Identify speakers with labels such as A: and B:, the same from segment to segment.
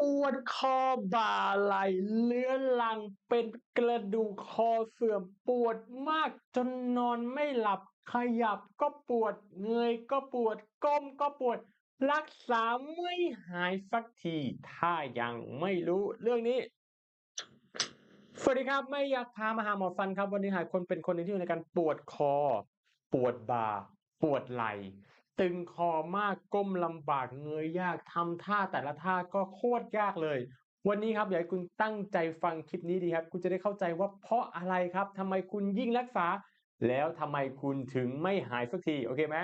A: ปวดคอบ่าไหลเรื้อรังเป็นกระดูกคอเสื่อมปวดมากจนนอนไม่หลับ ขยับก็ปวดเงยก็ปวดก้มก็ปวด รักษาไม่หายสักที ถ้ายังไม่รู้เรื่องนี้ สวัสดีครับ ไม่อยากพามาหาหมอฟันครับ วันนี้หายคนเป็นคนหนึ่งที่อยู่ในการปวดคอ ปวดบ่า ปวดไหล ตึงคอมากก้มลำบากเงยยากทำท่าแต่ละท่าก็โคตรยากเลย วันนี้ครับอยากให้คุณตั้งใจฟังคลิปนี้ดีครับ คุณจะได้เข้าใจว่าเพราะอะไรครับทำไมคุณยิ่งรักษา แล้วทำไมคุณถึงไม่หายสักทีโอเคไหม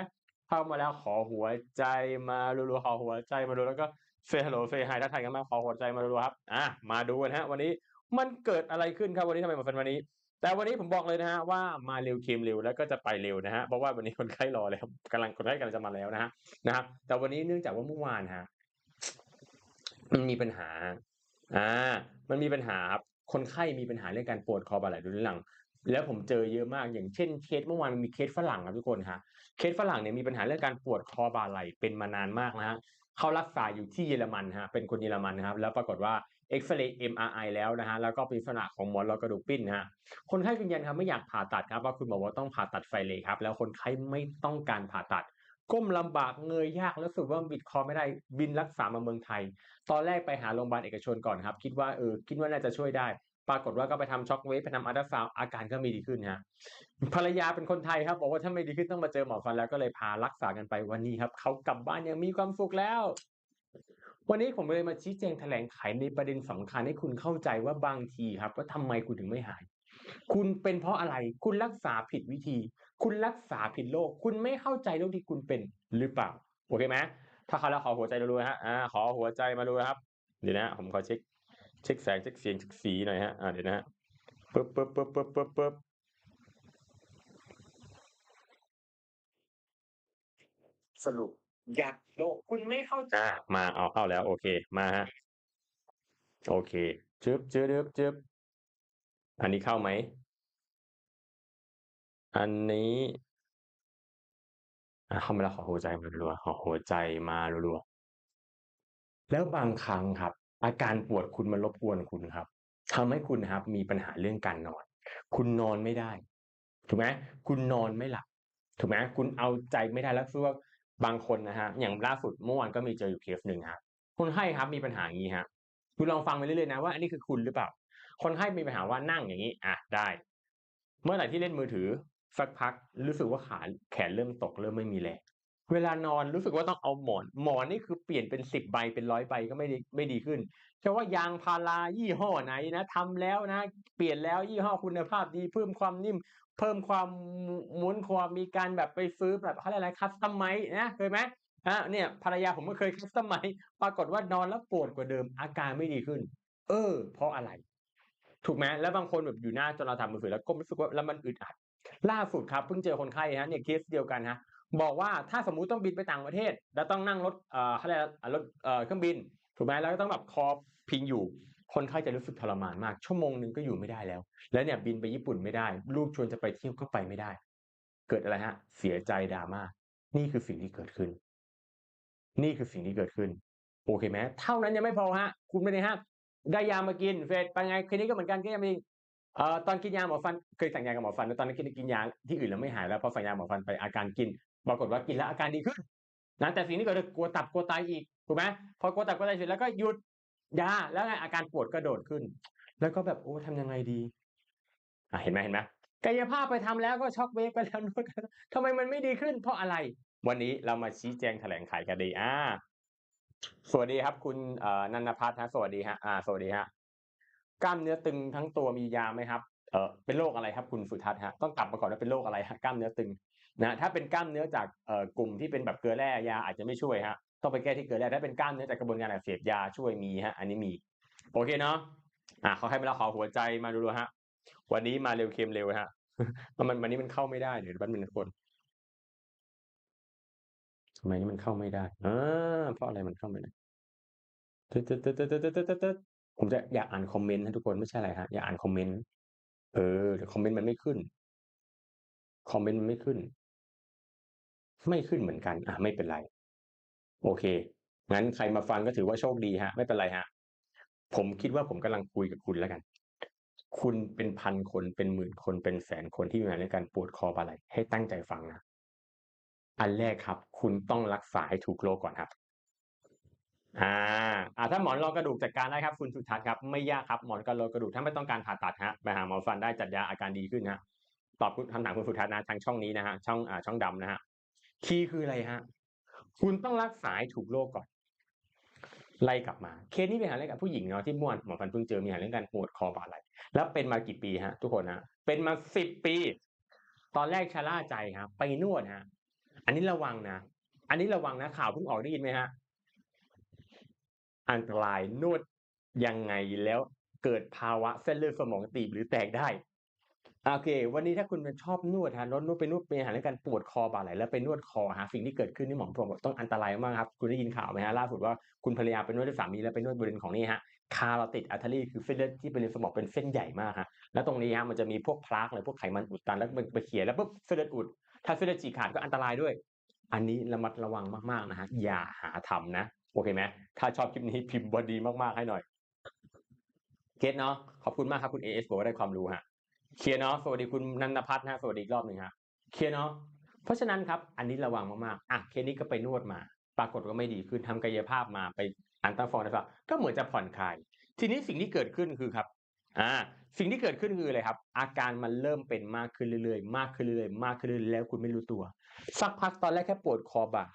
A: เข้ามาแล้วขอหัวใจมารัวๆขอหัวใจมาดูแล้วก็เฟฮัลโหลเฟย์ไฮทักทายกันมาขอหัวใจมารัวๆครับอะมาดูกันฮะ วันนี้มันเกิดอะไรขึ้นครับวันนี้ทำไมมาเป็นวันนี้ แต่วันนี้ผมบอกเลยนะฮะว่ามาเร็วเค็มเร็วแล้วก็จะไปเร็วนะฮะเพราะว่าวันนี้คนไข้รอแล้วกำลังคนไข้กำลังจะมาแล้วนะฮะนะครับแต่วันนี้เนื่องจากว่าเมื่อวานฮะมันมีปัญหาอ่ามันมีปัญหาครับคนไข้มีปัญหาเรื่องการปวดคอบ่าไหล่เรื้อรัง แล้วผมเจอเยอะมากอย่างเช่นเคสเมื่อวานมันมีเคสฝรั่งครับทุกคนฮะเคสฝรั่งเนี่ยมีปัญหาเรื่องการปวดคอบ่าไหล่เป็นมานานมากนะฮะเขารักษาอยู่ที่เยอรมันฮะเป็นคนเยอรมันนะครับ แล้วปรากฏว่า เอ็กซเรย์ MRI แล้วนะฮะแล้วก็เป็นลักษณะของหมอนรองกระดูกปิ้นนะฮะคนไข้ยืนยันครับไม่อยากผ่าตัดครับว่าคุณหมอว่าต้องผ่าตัดไฟเลยครับแล้วคนไข้ไม่ต้องการผ่าตัดก้มลำบากเงยยากแล้วรู้สึกว่าบิดคอไม่ได้บินรักษามาเมืองไทย ตอนแรกไปหาโรงพยาบาลเอกชนก่อนครับคิดว่าเออคิดว่าน่าจะช่วยได้ ปรากฏว่าก็ไปทำช็อคเวฟไปทำอัลตราซาวอาการก็มีดีขึ้นฮะภรรยาเป็นคนไทยครับ บอกว่าถ้าไม่ดีขึ้นต้องมาเจอหมอฟันแล้วก็เลยพารักษากันไปวันนี้ครับเขากลับบ้านยังมีความสุขแล้ว วันนี้ผมเลยมาชี้แจงแถลงไขในประเด็นสำคัญให้คุณเข้าใจว่าบางทีครับว่าทำไมคุณถึงไม่หาย คุณเป็นเพราะอะไร คุณรักษาผิดวิธี คุณรักษาผิดโรค คุณไม่เข้าใจโรคที่คุณเป็นหรือเปล่า โอเคไหมถ้าเขาแล้วขอหัวใจรัวๆฮะ อ่า ขอหัวใจมาดูครับ เดี๋ยวนะ ผมขอเช็ค เช็คแสง เช็คเสียง เช็คสีหน่อยฮะ อ่า เดี๋ยวนะฮะปึ๊บปึ๊บปึ๊บปึ๊บปึ๊บปึ๊บสรุป อยากโลกคุณไม่เข้าใจอ่ามาเอาเข้าแล้ว โอเค มาฮะ โอเคจึ๊บจึ๊บจึ๊บจึ๊บอันนี้เข้าไหม อันนี้อะเข้ามาแล้วขอหัวใจมารัวขอหัวใจมารัวแล้วบางครั้งครับ อาการปวดคุณมันรบกวนคุณครับทำให้คุณครับ มีปัญหาเรื่องการนอน คุณนอนไม่ได้ ถูกไหมคุณนอนไม่หลับถูกไหมคุณเอาใจไม่ได้แล้วคือว่า บางคนนะฮะอย่างล่าสุดเมื่อวานก็มีเจออยู่เคสหนึ่งครับคนไข้ครับมีปัญหาอย่างนี้ฮะคุณลองฟังไปเรื่อยๆนะว่าอันนี้คือคุณหรือเปล่า คนไข้มีปัญหาว่านั่งอย่างนี้อะได้ เมื่อไหร่ที่เล่นมือถือสักพักรู้สึกว่าขาแขนเริ่มตกเริ่มไม่มีแรงเวลานอนรู้สึกว่าต้องเอาหมอน หมอนนี่คือเปลี่ยนเป็นสิบใบเป็นร้อยใบก็ไม่ดีไม่ดีขึ้นแค่ว่ายางพารายี่ห้อไหนนะทำแล้วนะ เปลี่ยนแล้วยี่ห้อคุณภาพดีเพิ่มความนิ่ม เพิ่มความม้วนความมีการแบบไปซื้อแบบเขาเรียกอะไรคัสตอมไมนะเคยไหมฮะเนี่ยภรรยาผมก็เคยคัสตอมไมปรากฏว่านอนแล้วปวดกว่าเดิม อาการไม่ดีขึ้น เออ เพราะอะไร ถูกไหมแล้วบางคนแบบอยู่หน้าจอเราทำมือถือแล้วก็รู้สึกว่าแล้วมันอึดอัด ล่าสุดครับเพิ่งเจอคนไข้ฮะเนี่ยเคสเดียวกันฮะบอกว่าถ้าสมมุติต้องบินไปต่างประเทศ แล้วต้องนั่งรถเอ่อเขาเรียกรถเอ่อเครื่องบิน ถูกไหมแล้วก็ต้องแบบคอพิงอยู่ คนไข้จะรู้สึกทรมานมาก ชั่วโมงหนึ่งก็อยู่ไม่ได้แล้ว แล้วเนี่ยบินไปญี่ปุ่นไม่ได้ ลูกชวนจะไปเที่ยวก็ไปไม่ได้ เกิดอะไรฮะ เสียใจดราม่า นี่คือสิ่งที่เกิดขึ้น นี่คือสิ่งที่เกิดขึ้น โอเคไหมเท่านั้นยังไม่พอฮะ คุณไม่ได้ฮะ ได้ยามากินเฟสไปไงคืนนี้ก็เหมือนกันก็ยังมีเอ่อตอนกินยาหมอฟันเคยสั่งยากับหมอฟันแล้วตอนนั้นกินกินยาที่อื่นแล้วไม่หายแล้วพอสั่งยาหมอฟันไปอาการกิน ปรากฏว่ากินแล้วอาการดีขึ้นนะแต่สิ่งที่เกิดกลัวตับกลัวไตอีกถูกไหมพอกลัวตับกลัวไตเสร็จแล้วก็หยุด ยาแล้วไงอาการปวดก็โดดขึ้น แล้วก็แบบโอ้ทำยังไงดีอะเห็นไหมเห็นไหมกายภาพไปทำแล้วก็ช็อกเวฟไปแล้วนวดกันทำไมมันไม่ดีขึ้น เพราะอะไร วันนี้เรามาชี้แจงแถลงไขกันดีอ่าสวัสดีครับ คุณเอ่อนันทพัฒน์ฮะสวัสดีฮะอ่าสวัสดีฮะกล้ามเนื้อตึงทั้งตัวมียาไหมครับเออเป็นโรคอะไรครับคุณสุทัศน์ฮะต้องกลับมาก่อนว่าเป็นโรคอะไรฮะกล้ามเนื้อตึงนะถ้าเป็นกล้ามเนื้อจากเอ่อกลุ่มที่เป็นแบบเกลือแร่ยาอาจจะไม่ช่วยฮะ ต้องไปแก้ที่เกลือแร่ถ้าเป็นกล้ามเนื้อจากกระบวนการอักเสบยาช่วยมีฮะ อันนี้มี โอเคเนาะอะเขาให้มาแล้วขอหัวใจมาดูๆฮะ วันนี้มาเร็วเค็มเร็วฮะมันวันนี้มันเข้าไม่ได้เดี๋ยวแป๊บนึงนคนทำไมนี่มันเข้าไม่ได้อ่าเพราะอะไรมันเข้าไม่ได้ตึ๊ดตึ๊ดตึ๊ดตึ๊ดตึ๊ดตึ๊ดตึ๊ดผมจะอยากอ่านคอมเมนต์นะทุกคนไม่ใช่อะไรฮะอยากอ่านคอมเมนต์เออแต่คอมเมนต์มันไม่ขึ้น คอมเมนต์มันไม่ขึ้น ไม่ขึ้นเหมือนกัน อะไม่เป็นไร โอเค งั้นใครมาฟังก็ถือว่าโชคดีฮะ ไม่เป็นไรฮะ ผมคิดว่าผมกำลังคุยกับคุณแล้วกัน คุณเป็นพันคนเป็นหมื่นคนเป็นแสนคนที่มีปัญหาเรื่องการปวดคอบ่าไหล่ให้ตั้งใจฟังนะ อันแรกครับ คุณต้องรักษาให้ถูกโรคก่อนครับอาอ่าถ้าหมอนรองกระดูกจัดการได้ครับ คุณสุทัศน์ครับ ไม่ยากครับ หมอนกรองกกระดูกถ้าไม่ต้องการผ่าตัดฮะ ไปหาหมอฟันได้จัดยาอาการดีขึ้นฮะ ตอบคำถามคุณสุทัศน์นะทางช่องนี้นะฮะ ช่อง อ่า ช่องดำนะฮะ คีย์คืออะไรฮะ คุณต้องรักษาถูกโรคก่อน ไล่กลับมา เคสนี้เป็นหาเรื่องกับผู้หญิงเนาะที่ม่วนหมอฟันเพิ่งเจอมีหาเรื่องการปวดคอบ่าไหลแล้วเป็นมากี่ปีฮะ ทุกคนนะเป็นมาสิบปี ตอนแรกชะล่าใจครับไปนวดฮะ อันนี้ระวังนะอันนี้ระวังนะข่าวเพิ่งออกได้ยินไหมฮะอันตรายนวดยังไงแล้วเกิดภาวะเส้นเลือดสมองตีบหรือแตกได้ โอเค วันนี้ถ้าคุณชอบนวดฮะนวดนวดไปนวดเป็นอาหารเรื่องการปวดคอบ่าไหล่แล้วไปนวดคอฮะสิ่งที่เกิดขึ้นที่หมอบอกต้องอันตรายมากครับ คุณได้ยินข่าวไหมฮะล่าสุดว่าคุณภรรยาไปนวดด้วยสามีแล้วไปนวดบริเวณของนี่ฮะคาราติดอัลทารีคือเส้นเลือดที่บริเวณสมองเป็นเส้นใหญ่มากฮะแล้วตรงนี้ฮะมันจะมีพวกพลากอะไรพวกไขมันอุดตันแล้วมันไปเขี่ยแล้วปุ๊บเส้นเลือดอุด ถ้าเส้นเลือดฉีกขาดก็อันตรายด้วย อันนี้ระมัดระวังมากๆนะฮะอย่าหาทำนะโอเคไหมถ้าชอบคลิปนี้พิมพ์บอดีมากๆให้หน่อยเกตเนาะขอบคุณมากครับคุณเอเอสบอกว่าได้ความรู้ฮะ เคลียร์เนาะสวัสดีคุณนันทพัฒน์นะสวัสดีอีกรอบหนึ่งฮะเคลียร์เนาะเพราะฉะนั้นครับ อันนี้ระวังมากๆอะเคสนี้ก็ไปนวดมา ปรากฏว่าไม่ดีขึ้นทำกายภาพมาไปอันตราฟองนะครับก็เหมือนจะผ่อนคลาย ทีนี้สิ่งที่เกิดขึ้นคือครับอ่าสิ่งที่เกิดขึ้นคืออะไรครับ อาการมันเริ่มเป็นมากขึ้นเรื่อยๆ มากขึ้นเรื่อยๆมากขึ้นเรื่อยๆแล้วคุณไม่รู้ตัว สักพักตอนแรกแค่ปวดคอบ่า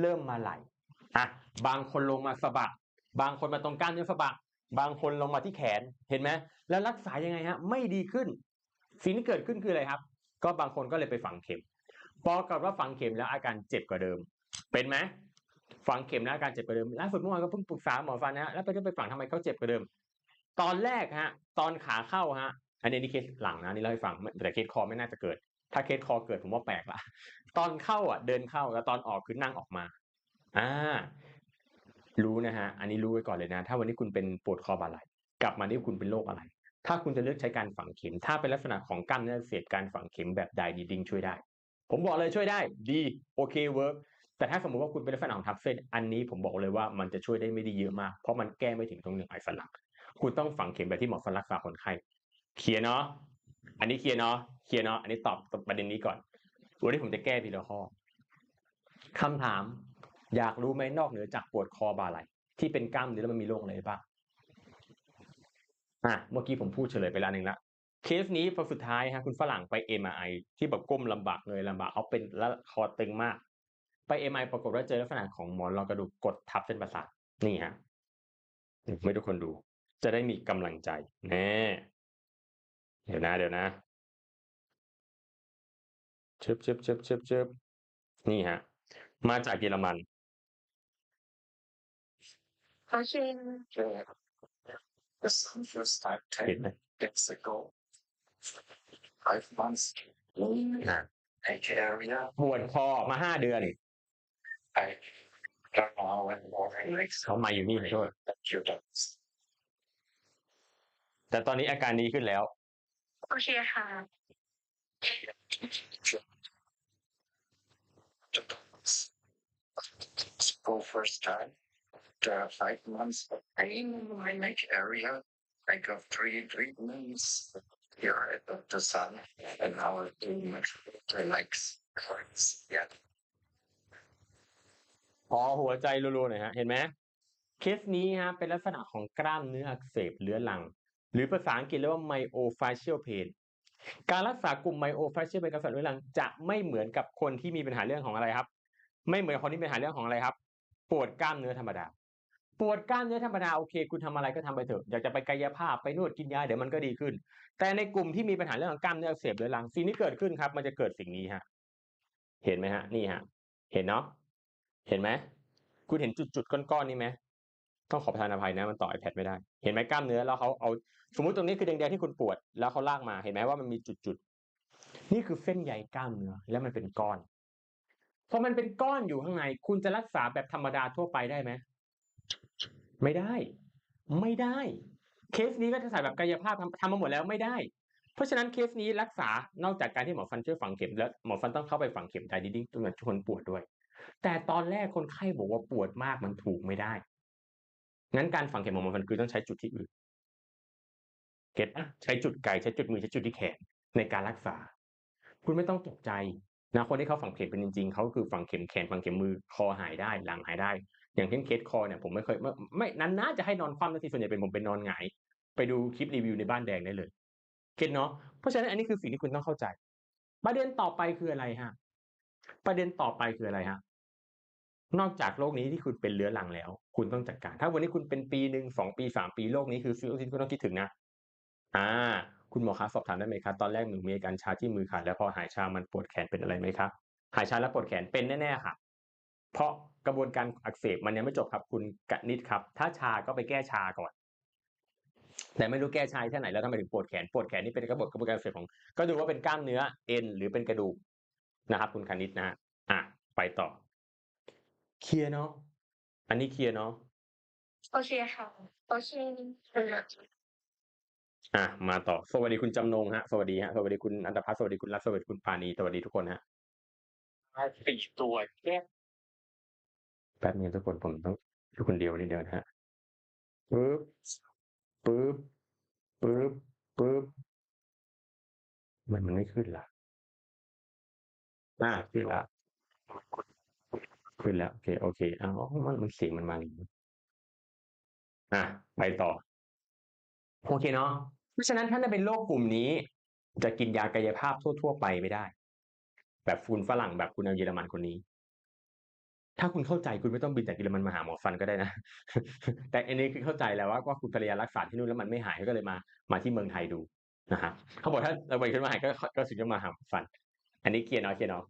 A: เริ่มมาไหลอะบางคนลงมาสะบักบางคนมาตรงกล้ามเนื้อสะบักบางคนลงมาที่แขนเห็นไหมแล้วรักษายังไงฮะ ไม่ดีขึ้น สิ่งที่เกิดขึ้นคืออะไรครับ ก็บางคนก็เลยไปฝังเข็มปรากฏว่าฝังเข็มแล้วอาการเจ็บกว่าเดิม เป็นไหมฝังเข็มแล้วอาการเจ็บกว่าเดิมล่าสุดเมื่อวานก็เพิ่งปรึกษาหมอฟันนะแล้วไปก็ไปฝังทำไมเขาเจ็บกว่าเดิม ตอนแรกฮะ ตอนขาเข้าฮะ อันนี้นี่เคสหลังนะนี่เล่าให้ฟังแต่เคสคอไม่น่าจะเกิด ถ้าเคสคอเกิดผมว่าแปลกละตอนเข้าอะ เดินเข้าแล้วตอนออกคือนั่งออกมาอ่ารู้นะฮะ อันนี้รู้ไว้ก่อนเลยนะ ถ้าวันนี้คุณเป็นปวดคอบ่าไหลกลับมาที่คุณเป็นโรคอะไร ถ้าคุณจะเลือกใช้การฝังเข็ม ถ้าเป็นลักษณะของกล้ามเนื้อเสียดการฝังเข็มแบบใดดีดิ้งช่วยได้ ผมบอกเลยช่วยได้ ดีโอเคเวิร์กแต่ถ้าสมมติว่าคุณเป็นลักษณะของทับเส้น อันนี้ผมบอกเลยว่ามันจะช่วยได้ไม่ได้เยอะมาก เพราะมันแก้ไม่ถึงตรงหนึ่งไอสันหลังคุณต้องฝังเข็มแบบที่หมอฟันรักษาคนไข้เคลียร์เนาะอันนี้เคลียร์เนาะเคลียร์เนาะอันนี้ตอบประเด็นนี้ก่อนวันนี้ผมจะแก้ทีละข้อคำถาม อยากรู้ไหมนอกเหนือจากปวดคอบ่าไหลที่เป็นกล้ามเนื้อแล้วมันมีโรคอะไรบ้าง อะเมื่อกี้ผมพูดเฉลยไปแล้วหนึ่งละเคสนี้พอสุดท้ายฮะคุณฝรั่งไป MRI ที่แบบก้มลำบากเลยลำบากเอาเป็นแล้วคอตึงมาก ไป MRI ปรากฏว่าเจอลักษณะของหมอนรองกระดูกกดทับเส้นประสาทนี่ฮะไม่ทุกคนดู จะได้มีกำลังใจแน่เดี๋ยวนะ เดี๋ยวนะเชึบเชึบเชึบเชึบเชึบนี่ฮะ มาจากเยอรมัน
B: Pushing the sun first time
A: เห็น
B: 10
A: ไหม
B: days ago. Five months in
A: อะ
B: Lake area.
A: ปวดคอมาห้าเดือน
B: I don't know when more like
A: เขามาอยู่นี่ขอโทษ
B: that you don't
A: แต่ตอนนี้อาการดีขึ้นแล้ว
C: โอเคค่ะ
B: go first time. After five months of pain in my neck area, I got three treatments here at Dr. Sun, and now I'm doing much better legs. hurts. Yeah.
A: พอหัวใจรัวๆหน่อยฮะ เห็นไหมเคสนี้ฮะเป็นลักษณะของกล้ามเนื้ออักเสบเรื้อรัง หรือภาษาอังกฤษเรียกว่า myofascial pain การรักษากลุ่ม myofascial pain กับสันเรื้อรังจะไม่เหมือนกับคนที่มีปัญหาเรื่องของอะไรครับ ไม่เหมือนคนที่มีปัญหาเรื่องของอะไรครับ ปวดกล้ามเนื้อธรรมดา ปวดกล้ามเนื้อธรรมดาโอเค คุณทำอะไรก็ทำไปเถอะอยากจะไปกายภาพไปนวดกินยาเดี๋ยวมันก็ดีขึ้น แต่ในกลุ่มที่มีปัญหาเรื่องของกล้ามเนื้อเสบเรื้อรังสิ่งที่เกิดขึ้นครับ มันจะเกิดสิ่งนี้ฮะ เห็นไหมฮะ นี่ฮะ เห็นเนาะเห็นไหมคุณเห็นจุดๆก้อนๆนี่ไหมต้องขอประทานอภัยนะมันต่อ iPad ไม่ได้ เห็นไหมกล้ามเนื้อแล้วเขาเอาสมมุติตรงนี้คือแดงๆที่คุณปวด แล้วเขาลากมาเห็นไหมว่ามันมีจุดๆนี่คือเส้นใยกล้ามเนื้อแล้วมันเป็นก้อนพอมันเป็นก้อนอยู่ข้างใน คุณจะรักษาแบบธรรมดาทั่วไปได้ไหม ไม่ได้ ไม่ได้ เคสนี้ก็จะใส่แบบกายภาพทำทำมาหมดแล้วไม่ได้ เพราะฉะนั้นเคสนี้รักษานอกจากการที่หมอฟันช่วยฝังเข็มแล้วหมอฟันต้องเข้าไปฝังเข็มไดดิ้งจนมันชวนปวดด้วย แต่ตอนแรกคนไข้บอกว่าปวดมากมันถูกไม่ได้ งั้นการฝังเข็มของหมอฟันคือต้องใช้จุดที่อื่นเก็ตปะใช้จุดไกลใช้จุดมือใช้จุดที่แขนในการรักษา คุณไม่ต้องตกใจนะคนที่เขาฝังเข็มเป็นจริงๆเขาคือฝังเข็มแขนฝังเข็มมือคอหายได้หลังหายได้ อย่างเช่นเคสคอเนี่ยผมไม่เคยไม่ไม่นานๆจะให้นอนคว่ำนาทีส่วนใหญ่เป็นผมเป็นนอนหงาย ไปดูคลิปรีวิวในบ้านแดงได้เลยเก็ตเนาะเพราะฉะนั้นอันนี้คือสิ่งที่คุณต้องเข้าใจ ประเด็นต่อไปคืออะไรฮะ ประเด็นต่อไปคืออะไรฮะนอกจากโรคนี้ที่คุณเป็นเรื้อรังแล้ว คุณต้องจัดการ ถ้าวันนี้คุณเป็นปีหนึ่งสองปีสามปีโรคนี้คือสิ่งที่คุณต้องคิดถึงนะอ่า คุณหมอคะสอบถามได้ไหมครับตอนแรกหนูมีอาการชาที่มือขาแล้วพอหายชามันปวดแขนเป็นอะไรไหมครับหายชาแล้วปวดแขนเป็นแน่ๆค่ะ เพราะ กระบวนการอักเสบมันยังไม่จบครับคุณกนิดครับ ถ้าชาก็ไปแก้ชาก่อน แต่ไม่รู้แก้ชาแค่ไหนแล้วทำไมถึงปวดแขนปวดแขนนี่เป็นกระบวนกระบวนการอักเสบของ ก็ดูว่าเป็นกล้ามเนื้อเอ็นหรือเป็นกระดูกนะครับ คุณคณิตนะฮะอะไปต่อ เคลียร์เนาะอันนี้เคลียร์เนาะ
C: โอเคค่ะโอเค
A: อะมาต่อ สวัสดีคุณจำนงฮะ สวัสดีฮะ สวัสดีคุณอันตพัฒน์สวัสดีคุณรักสวัสดีคุณปานี สวัสดีทุกคนฮะ
B: สี่ตัวแก้
A: แป๊บนึงทุกคนผมต้องอยู่คนเดียวนิดเดียวนะฮะปึ๊บปึ๊บปึ๊บปึ๊บมันมันไม่ขึ้นละอ่าขึ้นละขึ้นแล้วโอเคโอเคอ้าวมันมันเสียงมันมาอย่างนี้อะไปต่อ โอเคเนาะเพราะฉะนั้นถ้าจะเป็นโรคกลุ่มนี้ จะกินยากายภาพทั่ว ๆ ไปไม่ได้ แบบฟูนฝรั่งแบบคุณเอาเยอรมันคนนี้ ถ้าคุณเข้าใจคุณไม่ต้องบินจากเยอรมันมาหาหมอฟันก็ได้นะ แต่อันนี้คือเข้าใจแล้วว่าว่าคุณภรรยารักษาที่นู่นแล้วมันไม่หายก็เลยมามาที่เมืองไทยดูนะฮะเขาบอกถ้าเราไปขึ้นมาหายก็ก็ถึงจะมาหาหมอฟัน อันนี้เคลียร์เนาะเคลียร์เนาะ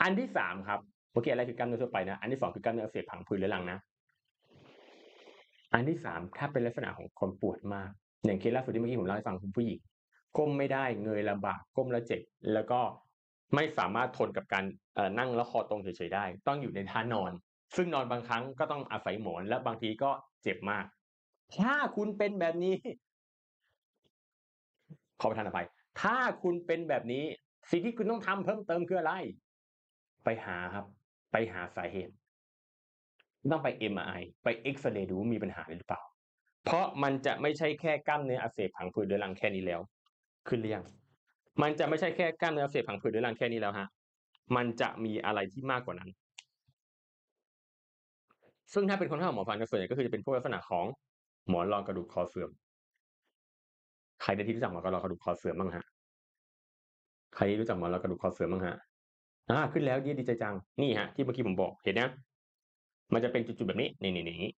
A: อันที่สามครับเมื่อกี้อะไรคือกล้ามเนื้อทั่วไปนะ อันที่สองคือกล้ามเนื้ออักเสียบผังผืดเรื้อรังนะ อันที่สามถ้าเป็นลักษณะของคนปวดมาก อย่างเคสล่าสุดที่เมื่อกี้ผมเล่าให้ฟังคุณผู้หญิงก้มไม่ได้เงยลำบากก้มแล้วเจ็บแล้วก็ ไม่สามารถทนกับการนั่งแล้วคอตรงเฉยๆได้ ต้องอยู่ในท่านอน ซึ่งนอนบางครั้งก็ต้องอาศัยหมอนและบางทีก็เจ็บมาก ถ้าคุณเป็นแบบนี้ ขอประทานอภัย ถ้าคุณเป็นแบบนี้ สิ่งที่คุณต้องทำเพิ่มเติมคืออะไร ไปหาครับ ไปหาสาเหตุ ต้องไป MRI ไปเอ็กซเรย์ดูมีปัญหาหรือเปล่า เพราะมันจะไม่ใช่แค่กล้ามเนื้ออักเสบผังผืดเรื้อรังแค่นี้แล้ว ขึ้นหรือยัง มันจะไม่ใช่แค่กล้ามเนื้ออักเสบผังผืดเรื้อรังแค่นี้แล้วฮะ มันจะมีอะไรที่มากกว่านั้น ซึ่งถ้าเป็นคนที่หาหมอฟันส่วนใหญ่ก็คือจะเป็นพวกลักษณะของหมอนรองกระดูกคอเสื่อม ใครได้ที่รู้จักหมอนรองกระดูกคอเสื่อมบ้างฮะ ใครรู้จักหมอนรองกระดูกคอเสื่อมบ้างฮะ อ่า ขึ้นแล้วดีดีใจจัง นี่ฮะ ที่เมื่อกี้ผมบอก เห็นนะ มันจะเป็นจุดๆแบบนี้ นี่นี่นี่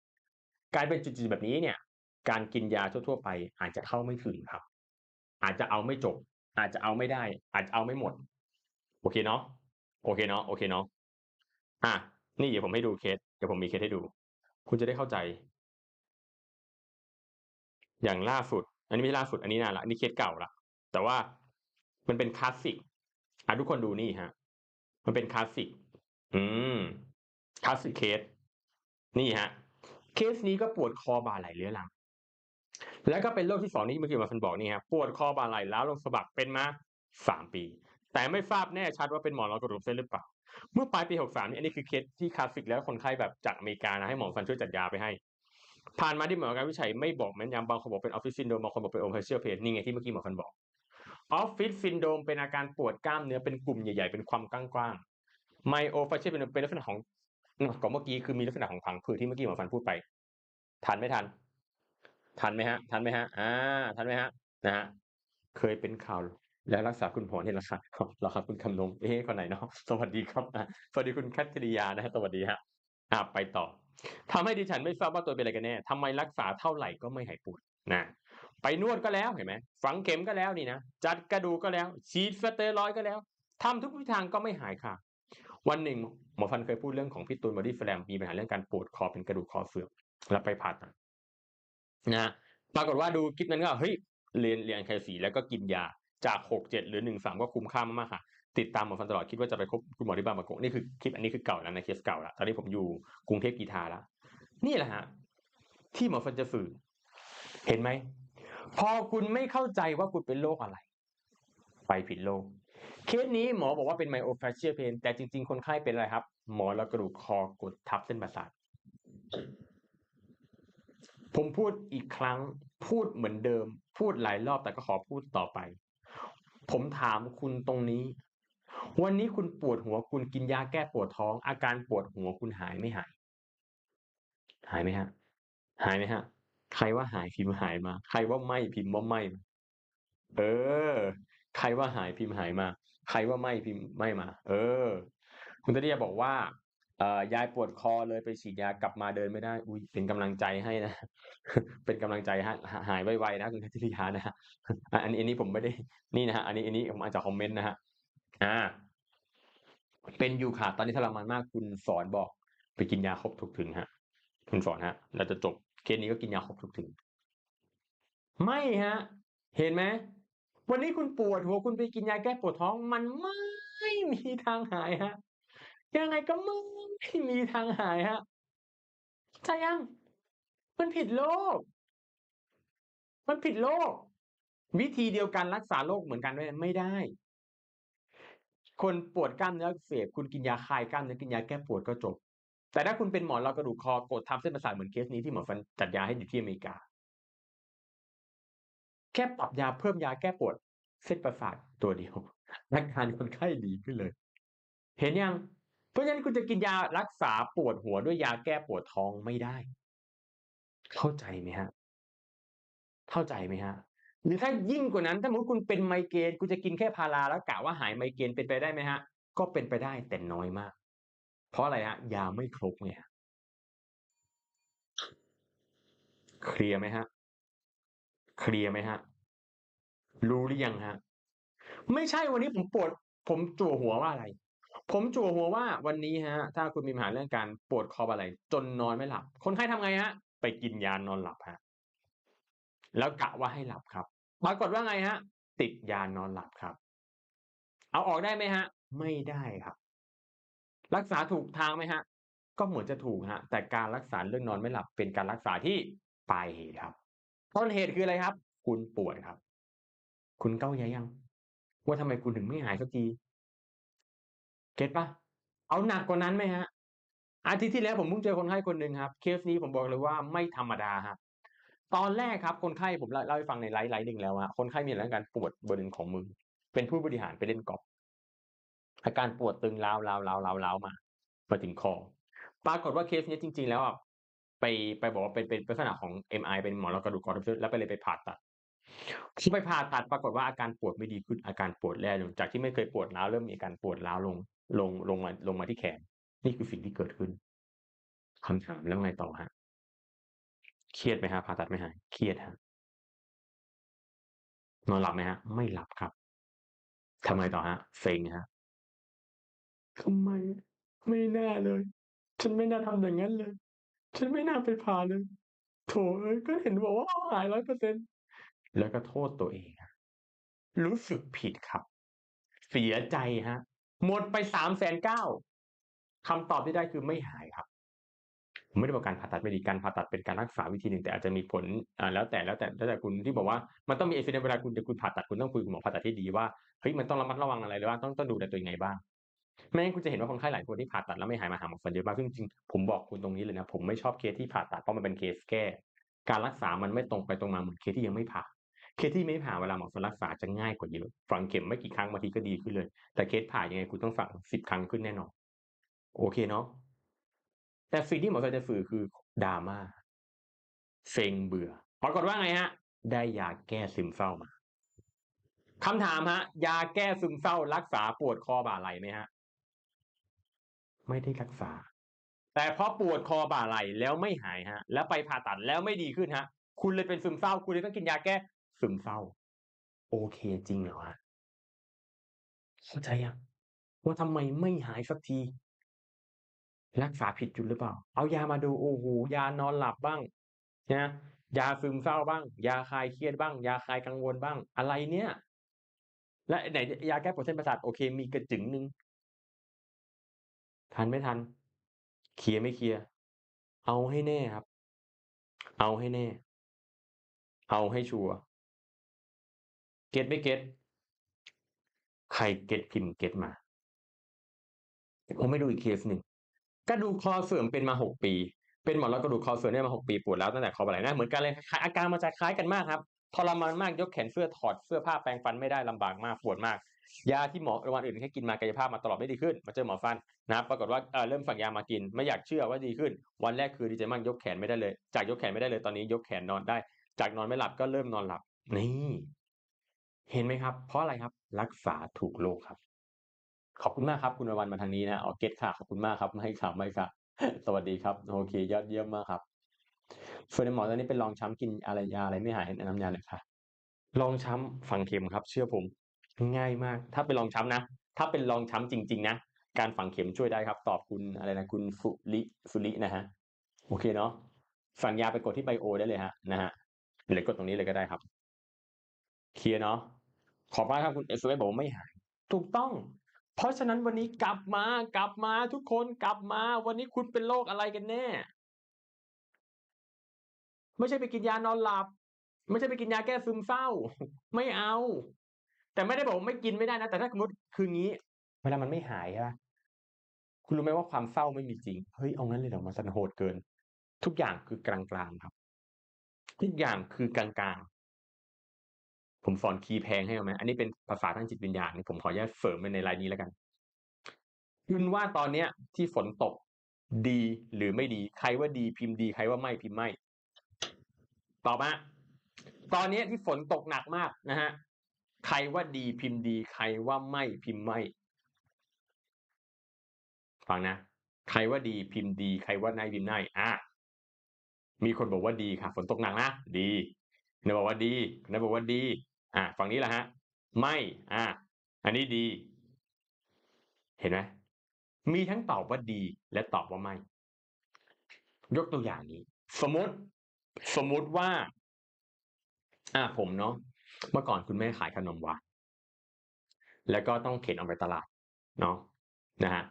A: การเป็นจุดๆแบบนี้เนี่ย การกินยาทั่วๆไปอาจจะเข้าไม่ถึงครับ อาจจะเอาไม่จบ อาจจะเอาไม่ได้ อาจจะเอาไม่หมด โอเคเนาะโอเคเนาะโอเคเนาะอะนี่เดี๋ยวผมให้ดูเคสเดี๋ยวผมมีเคสให้ดู คุณจะได้เข้าใจ อย่างล่าสุด อันนี้ไม่ล่าสุดอันนี้นานละอันนี้เคสเก่าละแต่ว่ามันเป็นคลาสสิกอะทุกคนดูนี่ฮะ มันเป็นคลาสสิกอืมคลาสสิกเคส นี่ฮะ เคสนี้ก็ปวดคอบ่าไหล่เรื้อรัง แล้วก็เป็นโรคที่สองที่เมื่อกี้หมาฟันบอกนี่ครับปวดคอบ่าไหล่แล้วลงสะบักเป็นมาสามปี แต่ไม่ทราบแน่ชัดว่าเป็นหมอนรองกระดูกเส้นหรือเปล่า เมื่อปลายปีหกสามนี่อันนี้คือเคสที่คลาสสิกแล้วคนไข้แบบจากอเมริกานะให้หมอฟันช่วยจัดยาไปให้ ผ่านมาที่หมอการวิจัยไม่บอกแม่นยำบางคนบอกเป็นออฟฟิศซินโดรมบางคนบอกเป็นโอเพเชียลเพนนี่ไงที่เมื่อกี้หมอฟันบอกออฟฟิศซินโดรมเป็นอาการปวดกล้ามเนื้อเป็นกลุ่มใหญ่ๆเป็นความกว้างๆไมโอฟาเชียลเป็นเป็นลักษณะของของเมื่อกี้คือมีลักษณะของผังผืดที่เมื่อกี้หมอฟันพูดไปทันไม่ทัน ทันไหมฮะ ทันไหมฮะ อ่า ทันไหมฮะ นะฮะ เคยเป็นข่าวแล้วรักษาคุณหมอนี่แหละครับเรอครับคุณคำนงเอ๊ะคนไหนเนาะ สวัสดีครับ สวัสดีคุณแคทริยานะฮะ สวัสดีฮะ อะไปต่อทำให้ดิฉันไม่ทราบว่าตัวเป็นอะไรกันแน่ทำไมรักษาเท่าไหร่ก็ไม่หายปวดนะ ไปนวดก็แล้วเห็นไหม ฝังเข็มก็แล้วนี่นะ จัดกระดูกก็แล้ว ฉีดสเตียรอยก็แล้วทำทุกวิธีทางก็ไม่หายค่ะ วันหนึ่งหมอฟันเคยพูดเรื่องของพี่ตูนบอดี้แฟลมมีปัญหาเรื่องการปวดคอเป็นกระดูกคอเสื่อมแล้วไปผ่าตัด นะปรากฏว่าดูคลิปนั้นก็เฮ้ยเรียนเรียนแคลซีแล้วก็กินยาจากหกเจ็ดหรือหนึ่งสามก็คุ้มค่ามากๆค่ะ ติดตามหมอฟันตลอดคิดว่าจะไปพบคุณหมอที่บางประกงนี่คือคลิปอันนี้คือเก่าแล้วนะเคสเก่าแล้วตอนนี้ผมอยู่กรุงเทพกีทาแล้วนี่แหละฮะที่หมอฟันจะสื่อ เห็นไหมพอคุณไม่เข้าใจว่าคุณเป็นโรคอะไร ไปผิดโรคเคสนี้หมอบอกว่าเป็นไมโอฟาเชียเพนแต่จริง ๆ คนไข้เป็นอะไรครับ หมอแล้วกระดูกคอกดทับเส้นประสาท ผมพูดอีกครั้ง พูดเหมือนเดิม พูดหลายรอบแต่ก็ขอพูดต่อไป ผมถามคุณตรงนี้ วันนี้คุณปวดหัวคุณกินยาแก้ปวดท้อง อาการปวดหัวคุณหายไม่หาย หายไหมฮะ หายไหมฮะ ใครว่าหายพิมพ์หายมา ใครว่าไม่พิมพ์ว่าไม่เออ ใครว่าหายพิมพ์หายมา ใครว่าไม่พิมพ์ไม่มา เออ คุณตะเดียบอกว่า ยายปวดคอเลยไปฉีดยากลับมาเดินไม่ได้ อุ้ยเป็นกำลังใจให้นะ เป็นกำลังใจให้หายไวๆนะคุณคัทริยานะฮะอันนี้อันนี้ผมไม่ได้นี่นะฮะอันนี้อันนี้ผมมาจากคอมเมนต์นะฮะอ่า เป็นอยู่ค่ะตอนนี้ทรมานมากคุณสอนบอก ไปกินยาครบถูกถึงฮะ คุณสอนฮะ เราจะจบเคสนี้ก็กินยาครบถูกถึง ไม่ฮะ เห็นไหมวันนี้คุณปวดหัวคุณไปกินยาแก้ปวดท้องมันไม่มีทางหายฮะ ยังไงก็ไม่มีทางหายฮะใช่ยัง มันผิดโรคมันผิดโรควิธีเดียวกันรักษาโรคเหมือนกันไหมไม่ได้ คนปวดกล้ามเนื้อเสพคุณกินยาคลายกล้ามเนื้อกินยาแก้ปวดก็จบ แต่ถ้าคุณเป็นหมอนรองกระดูกคอกดทับเส้นประสาทเหมือนเคสนี้ที่หมอฟันจัดยาให้อยู่ที่อเมริกา แค่ปรับยาเพิ่มยาแก้ปวด เส้นประสาทตัวเดียวอาการคนไข้ดีขึ้นเลย เห็นยัง เพราะฉะนั้นคุณจะกินยารักษาปวดหัวด้วยยาแก้ปวดท้องไม่ได้ เข้าใจไหมฮะ เข้าใจไหมฮะ หรือถ้ายิ่งกว่านั้น ถ้าสมมติคุณเป็นไมเกรนคุณจะกินแค่พาราแล้วกะว่าหายไมเกรนเป็นไปได้ไหมฮะ ก็เป็นไปได้แต่น้อยมาก เพราะอะไรฮะ ยาไม่ครบไงเคลียร์ไหมฮะ เคลียร์ไหมฮะ รู้หรือยังฮะ ไม่ใช่วันนี้ผมปวด ผมจั่วหัวว่าอะไร ผมจั่วหัวว่าวันนี้ฮะ ถ้าคุณมีปัญหาเรื่องการปวดคออะไร จนนอนไม่หลับ คนไข้ทำไงฮะ ไปกินยานอนหลับฮะ แล้วกะว่าให้หลับครับ ปรากฏว่าไงฮะ ติดยานอนหลับครับ เอาออกได้ไหมฮะ ไม่ได้ครับ รักษาถูกทางไหมฮะ ก็เหมือนจะถูกฮะ แต่การรักษาเรื่องนอนไม่หลับ เป็นการรักษาที่ปลายเหตุครับ ต้นเหตุคืออะไรครับ คุณปวดครับ คุณเก้าใจยัง ว่าทำไมคุณถึงไม่หายสักที เก็ตปะเอาหนักกว่านั้นไหมฮะ อาทิตย์ที่แล้วผมเพิ่งเจอคนไข้คนหนึ่งครับ เคสนี้ผมบอกเลยว่าไม่ธรรมดาครับตอนแรกครับคนไข้ผมเล่าให้ฟังในไลฟ์ไลฟ์หนึ่งแล้วอะคนไข้มีอาการปวดบริเวณของมือ เป็นผู้บริหารไปเล่นกอล์ฟอาการปวดตึงร้าวร้าวร้าวร้าวร้าวมามาถึงคอ ปรากฏว่าเคสนี้จริง ๆ แล้วอะไปไปบอกว่าเป็นเป็นลักษณะของ MI เป็นหมอนรองกระดูกคอทับเส้นแล้วไปเลยไปผ่าตัดพอไปผ่าตัดปรากฏว่าอาการปวดไม่ดีขึ้นอาการปวดแย่ลงจากที่ไม่เคยปวดร้าวเริ่มมีอาการปวดร้าวลง ลงลงมาลงมาที่แขน นี่คือสิ่งที่เกิดขึ้นคำถามแล้วไงต่อฮะเครียดไหมฮะผ่าตัดไม่หายเครียดฮะนอนหลับไหมฮะ ไม่หลับครับทำไมต่อฮะเซ็งฮะทำไมไม่น่าเลย ฉันไม่น่าทำอย่างนั้นเลย ฉันไม่น่าไปผ่าเลยโถเอ้ยก็เห็นบอกว่าหายร้อยเปอร์เซ็นแล้วก็โทษตัวเองฮะรู้สึกผิดครับ เสียใจฮะ หมดไปสามแสนเก้าคำตอบที่ได้คือไม่หายครับผมไม่ได้บอกการผ่าตัดไม่ดีการผ่าตัดเป็นการรักษาวิธีหนึ่งแต่อาจจะมีผลอ่าแล้วแต่แล้วแต่แล้วแต่คุณที่บอกว่ามันต้องมีเอฟเฟกต์เวลาคุณจะคุณผ่าตัดคุณต้องคุยกับหมอผ่าตัดที่ดีว่าเฮ้ยมันต้องระมัดระวังอะไรหรือว่าต้องต้องดูแลตัวเองไงบ้างไม่งั้นคุณจะเห็นว่าคนไข้หลายคนที่ผ่าตัดแล้วไม่หายมาหาหมอฟันเยอะมากซึ่งจริงๆผมบอกคุณตรงนี้เลยนะผมไม่ชอบเคสที่ผ่าตัดเพราะมันเป็นเคสแก้ การรักษามันไม่ตรงไปตรงมาเหมือนเคสที่ยังไม่ผ่า เคสที่ไม่ผ่าเวลาหมอฟันรักษาจะง่ายกว่าเยอะฝังเข็มไม่กี่ครั้งบางทีก็ดีขึ้นเลย แต่เคสผ่ายังไงคุณต้องฝังสิบครั้งขึ้นแน่นอนโอเคเนาะแต่สิ่งที่หมอฟันจะสื่อคือดราม่าเซ็งเบื่อปรากฏว่าไงฮะ ได้ยาแก้ซึมเศร้ามาคำถามฮะ ยาแก้ซึมเศร้า รักษาปวดคอบ่าไหล่ไหมฮะ ไม่ได้รักษา แต่พราะปวดคอบ่าไหล่แล้วไม่หายฮะ แล้วไปผ่าตัดแล้วไม่ดีขึ้นฮะ คุณเลยเป็นซึมเศร้า คุณเลยต้องกินยาแก้ ซึมเศร้า โอเคจริงเหรอฮะเข้าใจยังว่าทำไมไม่หายสักทีรักษาผิดจุดหรือเปล่า เอายามาดูโอ้โหยานอนหลับบ้างนะยาซึมเศร้าบ้าง ยาคลายเครียดบ้าง ยาคลายกังวลบ้าง อะไรเนี่ย และไหนยาแก้ปวดเส้นประสาทโอเค มีกระจึงหนึ่งทันไม่ทันเคลียร์ไม่เคลียร์เอาให้แน่ครับ เอาให้แน่ เอาให้ชัวร์ เก็ตไม่เก็ตใครเก็ตพิมพ์เก็ตมาผมไม่ดูอีกเคสหนึ่งกระดูกคอเสื่อมเป็นมาหกปี เป็นหมอนรองกระดูกคอเสื่อมเนี่ยมาหกปีปวดแล้วตั้งแต่คอบ่าไหล่น้าเหมือนกันเลยอาการมันจะคล้ายกันมากครับทรมานมากยกแขนเสื้อถอดเสื้อผ้าแปรงฟันไม่ได้ลำบากมากปวดมาก ยาที่หมอวันอื่นให้กินมากายภาพมาตลอดไม่ดีขึ้น มาเจอหมอฟันนะครับปรากฏว่าเออเริ่มสั่งยามากิน ไม่อยากเชื่อว่าดีขึ้น วันแรกคือดีใจมากยกแขนไม่ได้เลย จากยกแขนไม่ได้เลยตอนนี้ยกแขนนอนได้ จากนอนไม่หลับก็เริ่มนอนหลับนี่ เห็นไหมครับ เพราะอะไรครับรักษาถูกโรคครับ ขอบคุณมากครับคุณวันมาทางนี้นะออเกตค่ะขอบคุณมากครับไม่ค่ะไม่ค่ะสวัสดีครับโอเคยอดเยี่ยมมากครับส่วนในหมอตอนนี้เป็นรองช้ำกินอะไรยาอะไรไม่หายนะนำยาเลยค่ะรองช้ำฝังเข็มครับ เชื่อผม ง่ายมาก ถ้าเป็นรองช้ำนะถ้าเป็นรองช้ำจริง ๆ นะการฝังเข็มช่วยได้ครับ ตอบคุณอะไรนะคุณฟุริฟุรินะฮะโอเคเนาะสั่งยาไปกดที่ไบโอได้เลยฮะนะฮะหรือกดตรงนี้เลยก็ได้ครับ เคลียร์เนาะ ขอบมากครับคุณเอสเวบอกว่าไม่หาย ถูกต้อง เพราะฉะนั้นวันนี้กลับมากลับมาทุกคนกลับมา วันนี้คุณเป็นโรคอะไรกันแน่ ไม่ใช่ไปกินยานอนหลับ ไม่ใช่ไปกินยาแก้ซึมเศร้า ไม่เอา แต่ไม่ได้บอกไม่กินไม่ได้นะ แต่ถ้าสมมติคืองี้ เวลามันไม่หายใช่ปะคุณรู้ไหมว่าความเศร้าไม่มีจริง เฮ้ยเอางั้นเลยเหรอมันสันโหดเกิน ทุกอย่างคือกลางๆครับ ทุกอย่างคือกลางๆ ผมสอนคีย์แพงให้เอาไหมอันนี้เป็นภาษาทางจิตวิญญาณนี่ผมขออนุญาตเสริมไปในรายนี้แล้วกัน คุณว่าตอนเนี้ย ที่ฝนตกดีหรือไม่ดี ใครว่าดีพิมพ์ดี ใครว่าไม่พิมพ์ไม่ ตอบมาตอนเนี้ยที่ฝนตกหนักมากนะฮะ ใครว่าดีพิมพ์ดี ใครว่าไม่พิมพ์ไม่ ฟังนะ ใครว่าดีพิมพ์ดี ใครว่าไม่พิมพ์ไม่ อะ มีคนบอกว่าดีค่ะ ฝนตกหนักนะ ดีนายบอกว่าดีนายบอกว่าดี อะฝั่งนี้แหละฮะ ไม่ อะอันนี้ดี เห็นไหมมีทั้งตอบว่าดี และตอบว่าไม่ ยกตัวอย่างนี้ สมมติ สมมติว่า อะผมเนาะเมื่อก่อนคุณแม่ขายขนมหวานแล้วก็ต้องเข็นออกไปตลาด เนาะนะฮะ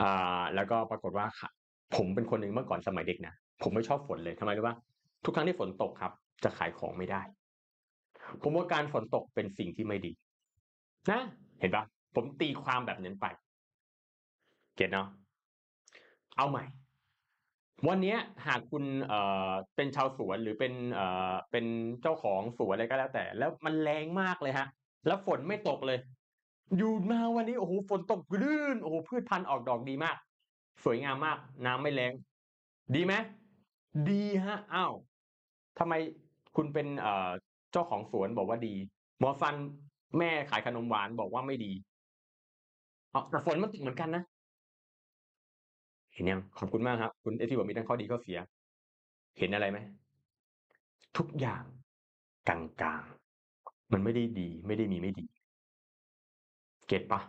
A: อ่าแล้วก็ปรากฏว่าค่ะผมเป็นคนหนึ่งเมื่อก่อนสมัยเด็กนะผมไม่ชอบฝนเลยทำไมรู้ป่ะทุกครั้งที่ฝนตกครับ จะขายของไม่ได้ ผมว่าการฝนตกเป็นสิ่งที่ไม่ดี นะ เห็นปะผมตีความแบบนั้นไปเก็ตเนาะเอาใหม่ วันเนี้ยหากคุณเอ่อเป็นชาวสวนหรือเป็นเอ่อเป็นเจ้าของสวนอะไรก็แล้วแต่ แล้วมันแรงมากเลยฮะ แล้วฝนไม่ตกเลย อยู่มาวันนี้โอ้โหฝนตกรื่นโอ้โหพืชพันธุ์ออกดอกดีมาก สวยงามมาก น้ำไม่แรงดีไหมดีฮะอ้าวทำไมคุณเป็นเอ่อเจ้าของสวนบอกว่าดี หมอฟันแม่ขายขนมหวานบอกว่าไม่ดีเอาแต่ฝนมันตกเหมือนกันนะเห็นยังขอบคุณมากครับ คุณเอที่บอกมีทั้งข้อดีข้อเสีย เห็นอะไรไหมทุกอย่างกลางๆ มันไม่ได้ดี ไม่ได้มีไม่ดี เก็ตปะ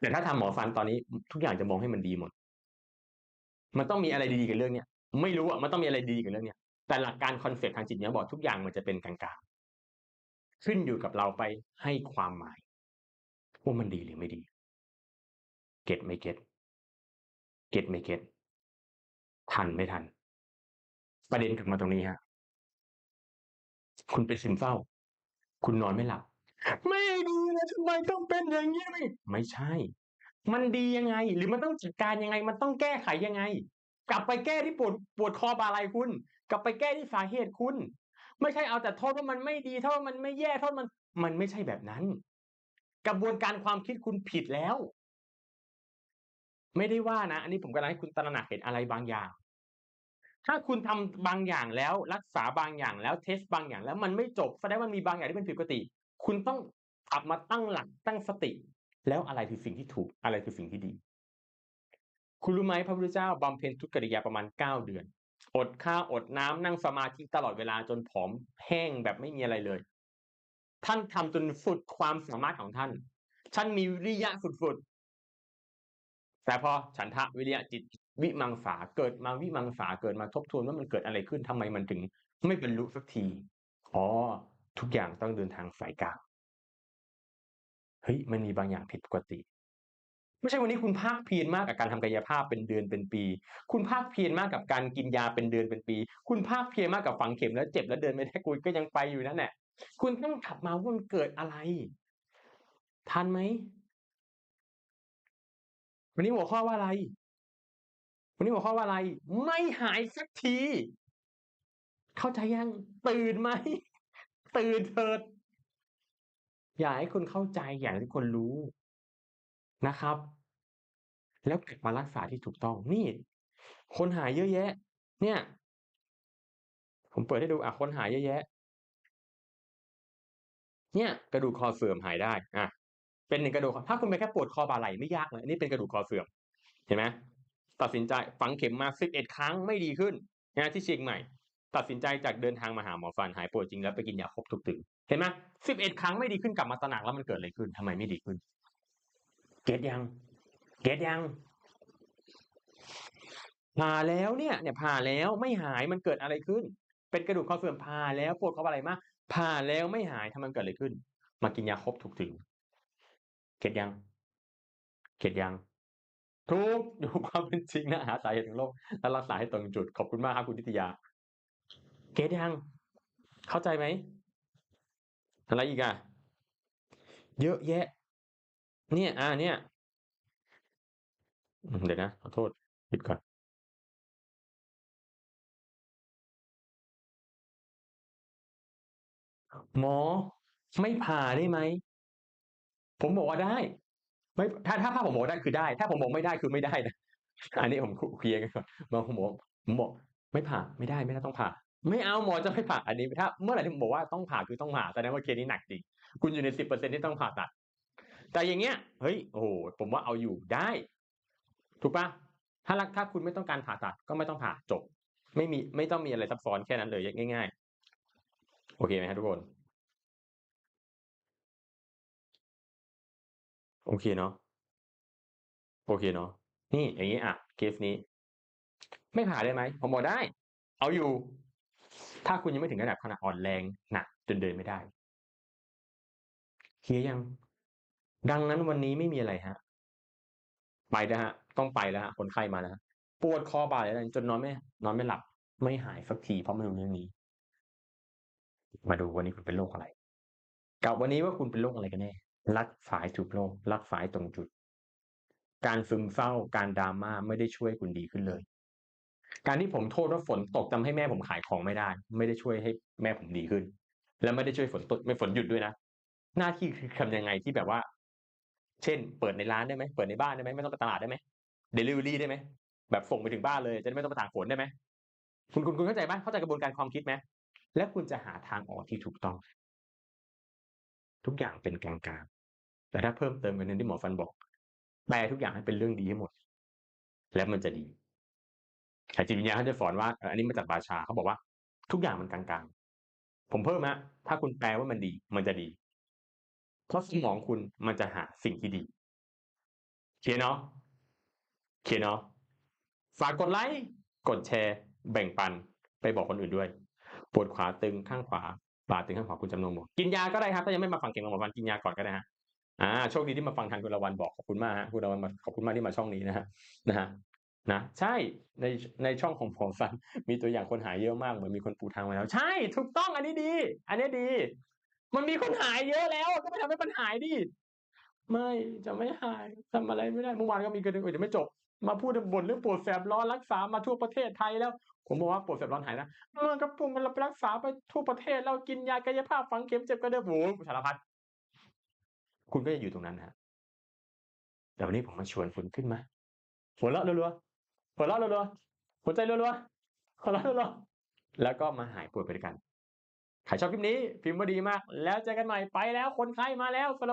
A: แต่ถ้าทำหมอฟันตอนนี้ ทุกอย่างจะมองให้มันดีหมด มันต้องมีอะไรดีๆกับเรื่องเนี้ยไม่รู้อะมันต้องมีอะไรดีกับเรื่องเนี้ยแต่หลักการคอนเซ็ปต์ทางจิตเนี่ยบอกทุกอย่างมันจะเป็นกลาง ขึ้นอยู่กับเราไปให้ความหมายว่ามันดีหรือไม่ดี เก็ตไม่เก็ตเก็ตไม่เก็ตทันไม่ทัน ประเด็นกลับมาตรงนี้ฮะคุณเป็นซึมเศร้า คุณนอนไม่หลับ ไม่ดีนะทำไมต้องเป็นอย่างนี้ไม่ไม่ใช่ มันดียังไง หรือมันต้องจัดการยังไง มันต้องแก้ไขยังไง กลับไปแก้ที่ปวดปวดคอบาอะไรคุณ กลับไปแก้ที่สาเหตุคุณ ไม่ใช่เอาแต่โทษว่ามันไม่ดีโทษว่ามันไม่แย่โทษมัน มันไม่ใช่แบบนั้น กระบวนการความคิดคุณผิดแล้ว ไม่ได้ว่านะ อันนี้ผมกำลังให้คุณตระหนักเห็นอะไรบางอย่าง ถ้าคุณทำบางอย่างแล้ว รักษาบางอย่างแล้วเทสบางอย่าง แล้วมันไม่จบแสดงว่ามีบางอย่างที่เป็นผิดปกติ คุณต้องกลับมาตั้งหลักตั้งสติ แล้วอะไรคือสิ่งที่ถูกอะไรคือสิ่งที่ดี คุณรู้ไหมพระพุทธเจ้าบำเพ็ญทุกกิริยาประมาณเก้าเดือน อดข้าวอดน้ำนั่งสมาธิตลอดเวลาจนผอมแห้งแบบไม่มีอะไรเลย ท่านทำจนสุดความสามารถของท่าน ท่านมีวิริยะสุดๆ แต่พอฉันทะวิริยะจิตวิมังสาเกิดมาวิมังสาเกิดมาทบทวนว่ามันเกิดอะไรขึ้นทำไมมันถึง ไม่บรรลุสักทีอ๋อทุกอย่างต้องเดินทางสายกลางเฮ้ยมันมีบางอย่างผิดปกติ ไม่ใช่วันนี้คุณภาคเพียรมากกับการทำกายภาพเป็นเดือนเป็นปี คุณภาคเพียรมากกับการกินยาเป็นเดือนเป็นปี คุณภาคเพียรมากกับฝังเข็มแล้วเจ็บแล้วเดินไม่ได้คุณก็ยังไปอยู่นั่นแหละคุณต้องกลับมาว่ามันเกิดอะไรทันไหมวันนี้หัวข้อว่าอะไร วันนี้หัวข้อว่าอะไร ไม่หายสักที เข้าใจยัง ตื่นไหม ตื่นเถิด อยากให้คนเข้าใจ อยากให้ทุกคนรู้ นะครับ แล้วกลับมารักษาที่ถูกต้องนี่ คนหายเยอะแยะ เนี่ย ผมเปิดให้ดูอะคนหายเยอะแยะ เนี่ย กระดูกคอเสื่อมหายได้อะเป็นหนึ่งกระดูกถ้าคุณเป็นแค่ปวดคอบ่าไหล่ไม่ยากเลยนนี้เป็นกระดูกคอเสื่อมเห็นไหมตัดสินใจฝังเข็มมา11ครั้งไม่ดีขึ้นนะที่เชียงใหม่ ตัดสินใจจากเดินทางมาหาหมอฟันหายปวดจริงแล้วไปกินยาครบทุกตึงเห็นไหม11ครั้งไม่ดีขึ้นกลับมาตระหนักแล้วมันเกิดอะไรขึ้นทำไมไม่ดีขึ้น เก็ตยัง เก็ตยัง ผ่าแล้วเนี่ย เนี่ยผ่าแล้วไม่หายมันเกิดอะไรขึ้น เป็นกระดูกคอเสื่อมผ่าแล้วปวดคอบ่าไหล่มากผ่าแล้วไม่หายทำไมมันเกิดอะไรขึ้น มากินยาครบทุกถึง เก็ตยัง เก็ตยังถูกดูความเป็นจริงนะหาสาเหตุของโรคและรักษาให้ตรงจุด ขอบคุณมากครับคุณนิตยา เก็ตยัง เข้าใจไหมอะไรอีกอะเยอะแยะ เนี่ย อ่า เนี่ย อืม เดี๋ยวนะ ขอโทษ ปิดก่อน หมอ ไม่ผ่าได้ไหม ผมบอกว่า ได้ ไม่ ถ้า ถ้า ถ้าผมบอกได้ คือได้ ถ้าผมบอกไม่ได้ คือไม่ได้นะ อันนี้ผม ค เคลียร์กันก่อนบางคนบอก ผมบอก ไม่ผ่า ไม่ได้ ไม่ได้ ต้องผ่า ไม่เอา หมอจะไม่ผ่า อันนี้ ถ้าเมื่อไหร่ที่ผมบอกว่า ต้องผ่า คือต้องผ่า แสดงว่าเคสนี้หนักจริง คุณอยู่ใน 10%ที่ต้องผ่าตัด แต่อย่างเงี้ยเฮ้ยโอ้โฮผมว่าเอาอยู่ได้ ถูกปล่าถ้ารักถ้าคุณไม่ต้องการผ่าตัดก็ไม่ต้องผ่าจบ ไม่มีไม่ต้องมีอะไรซับซ้อนแค่นั้นเลยง่าย ๆ โอเคไหมครับทุกคน?โอเคเนาะโอเคเนาะนี่อย่างงี้อะเคสนี้ ไม่ผ่าได้ไหมผมบอกได้ เอาอยู่ ถ้าคุณยังไม่ถึงระดับขนาดอ่อนแรงหนักจนเดินไม่ได้เคลียยัง? ดังนั้นวันนี้ไม่มีอะไรครับไปแล้วครับต้องไปแล้วครับคนไข้มาแล้ว ปวดคอบ่าไหล่จนนอนไม่ นอนไม่หลับ ไม่หายสักทีเพราะไม่รู้เรื่องนี้ มาดูวันนี้คุณเป็นโรคอะไร กับวันนี้ว่าคุณเป็นโรคอะไรกันแน่ รักษาให้ถูกโรครักษาให้ตรงจุด การซึมเศร้า การ drama ไม่ได้ช่วยคุณดีขึ้นเลย การที่ผมโทษว่าฝนตกทำให้แม่ผมขายของไม่ได้ ไม่ได้ช่วยให้แม่ผมดีขึ้น และไม่ได้ช่วยฝนตกไม่ฝนหยุดด้วยนะหน้าที่คือทำยังไงที่แบบว่า เช่น เปิดในร้านได้ไหมเปิดในบ้านได้ไหมไม่ต้องไปตลาดได้ไหมเดลิเวอรี่ได้ไหมแบบส่งไปถึงบ้านเลยจะได้ไม่ต้องไปตากฝนได้ไหมคุณคุณคุณเข้าใจเปล่าเข้าใจกระบวนการความคิดไหมและคุณจะหาทางออกที่ถูกต้อง ทุกอย่างเป็นกลางๆแต่ถ้าเพิ่มเติมกันอย่างที่หมอฟันบอกแปลทุกอย่างให้เป็นเรื่องดีให้หมด แล้วมันจะดีแต่จิตวิญญาณเขาจะสอนว่า อันนี้มาจากบาชาเขาบอกว่า ทุกอย่างมันกลางๆ ผมเพิ่มครับถ้าคุณแปลว่ามันดี มันจะดี เพราะสมองคุณมันจะหาสิ่งที่ดีเคลียร์เนาะเคลียร์เนาะฝากกดไลก์กดแชร์ แบ่งปันไปบอกคนอื่นด้วยปวดขวาตึงข้างขวาบ่าตึงข้างขวาคุณจำนงบอกกินยาก็ได้ครับถ้ายังไม่มาฟังเข็มของหมอฟันกินยาก่อนก็ได้ครับอาโชคดีที่มาฟังทันคุณละวันบอกขอบคุณมากครับคุณละวันมาขอบคุณมากที่มาช่องนี้นะครับนะครับนะใช่ในในช่องของหมฟันมีตัวอย่างคนหายเยอะมากเหมือนมีคนปูทางมาแล้ว ใช่ ถูกต้องอันนี้ดี อันนี้ดี มันมีคนหายเยอะแล้ว ก็ไปทำให้มันหายดิ ไม่จะไม่หายทำอะไรไม่ได้เมื่อวานก็มีคนหนึ่งเออยังไม่จบ มาพูดบ่นเรื่องปวดแสบร้อนรักษามาทั่วประเทศไทยแล้ว ผมบอกว่าปวดแสบร้อนหายแล้วเออก็ปุ่มเราไปรักษาไปทั่วประเทศแล้วกินยากายภาพฝังเข็มเจ็บกว่าเดิมโอ้โฮสารพัดคุณก็จะอยู่ตรงนั้นครับแต่วันนี้ผมมาชวนคุณขึ้นมาหัวเราะรัวๆหัวเราะรัวๆหัวใจรัวๆหัวเราะรัวๆแล้วก็มาหายปวดไปด้วยกัน ใครชอบคลิปนี้พิมพ์ว่าดีมาก แล้วเจอกันใหม่ไปแล้วคนไข้มาแล้วสำหรับ